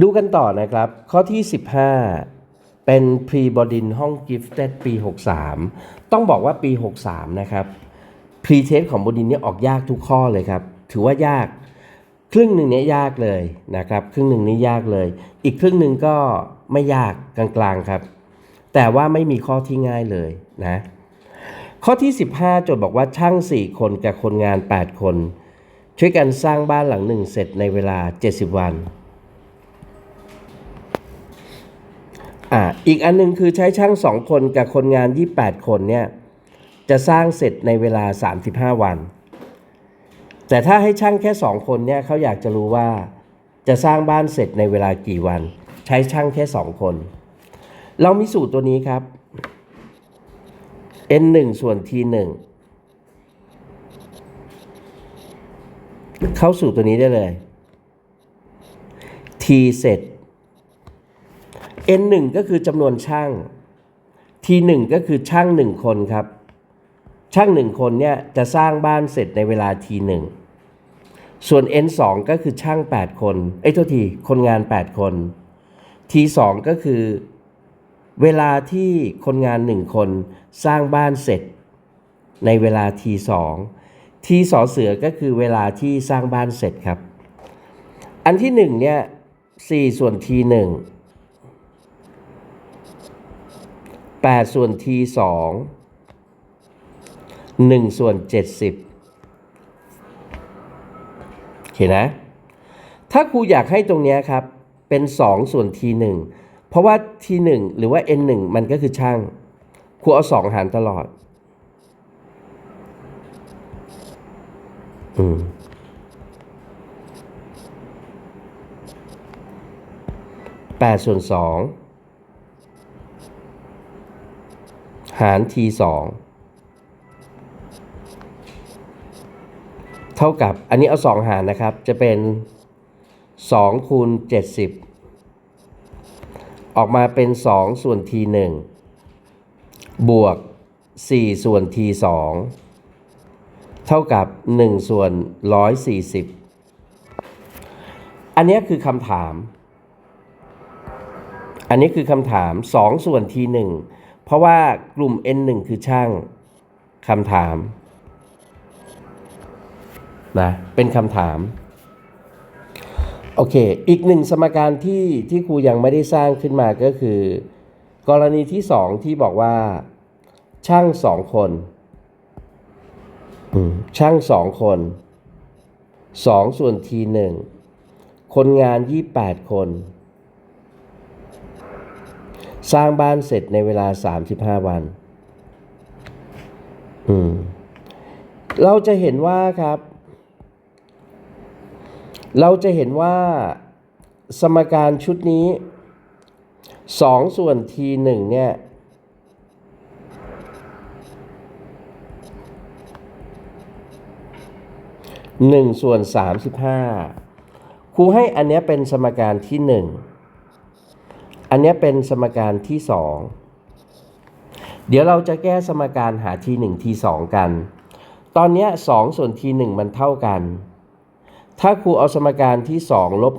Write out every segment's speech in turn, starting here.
ดูกันต่อนะครับ ข้อที่ 15 เป็น pre b o d i n ห้อง gifted ปี 63 ต้องบอกว่าปี 63 นะครับ pre test ของบดินเนี่ยออกยากทุกข้อเลยครับ ถือว่ายาก ครึ่งหนึ่งเนี่ยยากเลยนะครับ ครึ่งหนึ่งนี่ยากเลย อีกครึ่งหนึ่งก็ไม่ยากกลางๆครับ แต่ว่าไม่มีข้อที่ง่ายเลยนะ ข้อที่ 15 โจทย์บอกว่าช่าง 4 คนกับคนงาน 8 คน ช่วยกันสร้างบ้านหลังหนึ่งเสร็จในเวลา 70 วัน อีกอันหนึงคือใช้ช่าง2คนกับคนงาน 28 คนเนี่ยจะสร้างเสร็จในเวลา 35 วัน แต่ถ้าให้ช่างแค่2คนเนี่ยเขาอยากจะรู้ว่าจะสร้างบ้านเสร็จในเวลากี่วัน ใช้ช่างแค่2คน เรามีสูตรตัวนี้ครับ n 1ส่วน t 1เข้าสู่ตัวนี้ได้เลย t เสร็จ n 1ก็คือจำนวนช่าง t 1ก็คือช่าง 1 คนครับ ช่าง 1 คนเนี่ยจะสร้างบ้านเสร็จในเวลา t 1ส่วน n 2ก็คือช่าง 8 คน เอ้ยโทษที คนงาน 8 คน t 2ก็คือเวลาที่คนงาน 1 คนสร้างบ้านเสร็จในเวลา t 2 t สอเสือก็คือเวลาที่สร้างบ้านเสร็จครับ อันที่ 1 เนี่ย4ส่วน t 1 8 ส่วน t 2 1 ส่วน 70โอเคนะ ถ้าครูอยากให้ตรงเนี้ยครับ เป็น 2 ส่วน t 1เพราะว่า t 1หรือว่า n 1มันก็คือช่าง ครูเอา 2 หารตลอด อืม8ส่วน2 หาร t 2เท่ากับอันนี้เอา 2 หารนะครับ จะเป็น 2 คูณ 70 ออกมาเป็น 2 ส่วน t 1บวก 4 ส่วน t 2เท่ากับ 1 ส่วน 140 อันนี้คือคำถาม อันนี้คือคำถาม 2 ส่วน t 1 เพราะว่ากลุ่ม n 1 คือช่างคำถามนะเป็นคำถามโอเค อีกหนึ่งสมการที่ที่ครูยังไม่ได้สร้างขึ้นมาก็คือ กรณีที่สองที่บอกว่า ช่างสองคนช่างสองคนสองส่วนทีหนึ่งคนงานยี่แปดคน สร้างบ้านเสร็จในเวลาสามสิบห้าวัน อืม เราจะเห็นว่าครับ เราจะเห็นว่าสมการชุดนี้ 2 ส่วน t 1เนี่ย 1 ส่วน 35ครูให้อันเนี้ยเป็นสมการที่ 1 อันนี้เป็นสมการที่ 2 เดี๋ยวเราจะแก้สมการหา t 1 t 2กัน ตอนนี้2ส่วน t 1มันเท่ากัน ถ้าครูเอาสมการที่ 2 ลบ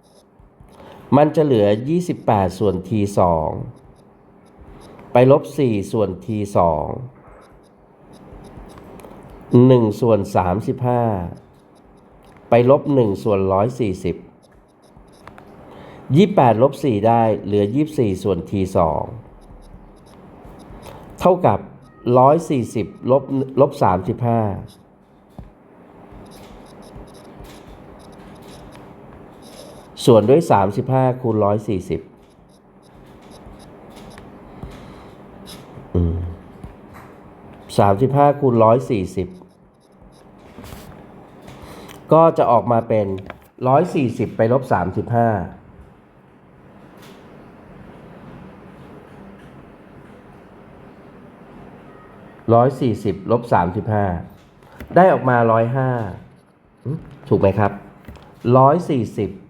1 มันจะเหลือ 28 ส่วน t 2ไปลบ 4 ส่วน t 2 1ส่วน35 ไปลบ 1 ส่วน 140 28ลบ4ได้เหลือ 24 ส่วน t 2เท่ากับ 140ลบลบ35ส่วนด้วย 35 คูณ 140อืม35 คูณ 140 ก็จะออกมาเป็น 140 ไปลบ 35 140ลบ35ได้ออกมา105ถูกไหมครับ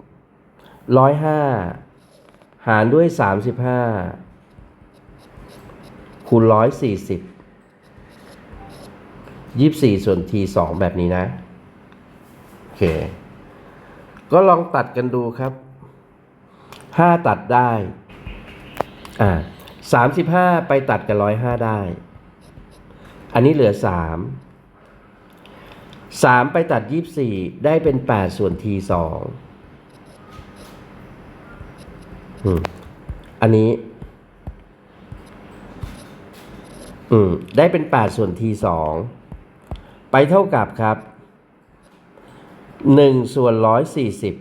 140ร้อยห้าหารด้วยสามสิบห้าคูณร้อยสี่สิบยี่สิบสี่ส่วนทีสองแบบนี้นะ โอเค ก็ลองตัดกันดูครับห้าตัดได้ อ่าสามสิบห้าไปตัดกับร้อยห้าได้ อันนี้เหลือสามสามไปตัดยี่สิบสี่ได้เป็นแปดส่วนทีสองอันนี้ อืม ได้เป็นแปดส่วนทีสองไปเท่ากับครับหนึ่งส่วนร้อยสี่สิบ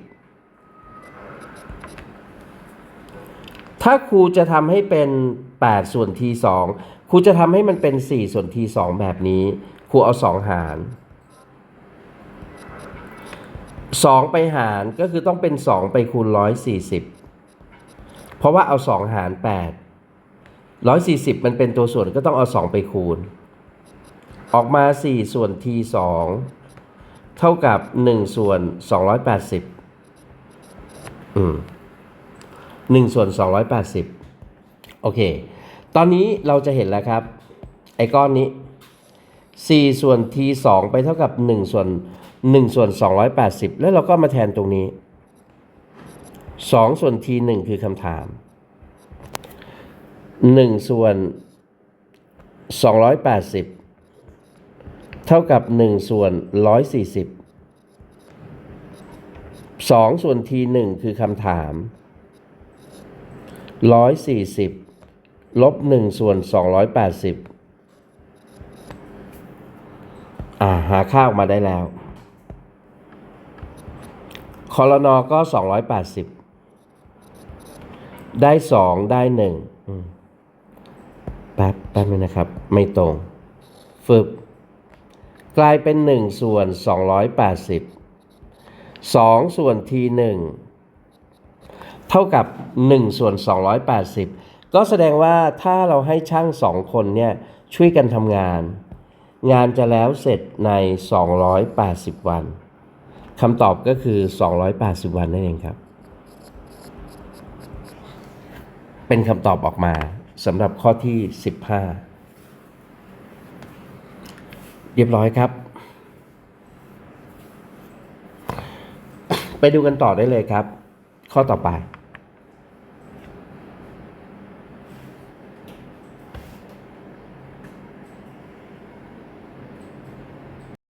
ถ้าครูจะทำให้เป็น 8 ส่วน t 2ค รูจะทำให้มันเป็น 4 ส่วน t 2แบบนี้ ครูเอา 2 หาร 2 ไปหารก็คือต้องเป็น 2 ไปคูณ 140 เพราะว่าเอา 2 หาร 8 140 มันเป็นตัวส่วนก็ต้องเอา 2 ไปคูณ ออกมา 4 ส่วน t 2เท่ากับ 1 ส่วน 280 อืมหนึ่งส่วนสองร้อยแปดสิบโอเค ตอนนี้เราจะเห็นแล้วครับ ไอ้ก้อนนี้สี่ส่วน t สองไปเท่ากับหนึ่งส่วนหนึ่งส่วนสองร้อยแปดสิบแล้วเราก็มาแทนตรงนี้สองส่วน t หนึ่งคือคำถามหนึ่งส่วนสองร้อยแปดสิบเท่ากับหนึ่งส่วนร้อยสี่สิบสองส่วน t หนึ่งคือคำถามร้อยสี่สิบ ลบหนึ่งส่วนสองร้อยแปดสิบอ่าหาค่าออกมาได้แล้วคอรนอก็สองร้อยแปดสิบได้สองได้หนึ่งแป๊บแป๊บนึงนะครับ ไม่ตรง ฝึก กลายเป็นหนึ่งส่วนสองร้อยแปดสิบสองส่วนทีหนึ่งเท่ากับ1ส่วน280 ก็แสดงว่าถ้าเราให้ช่างสองคนเนี่ยช่วยกันทำงาน งานจะแล้วเสร็จใน 280 วันคำตอบก็คือ 280 วันนั่นเองครับ เป็นคำตอบออกมาสำหรับข้อที่ 15 เรียบร้อยครับ ไปดูกันต่อได้เลยครับ ข้อต่อไป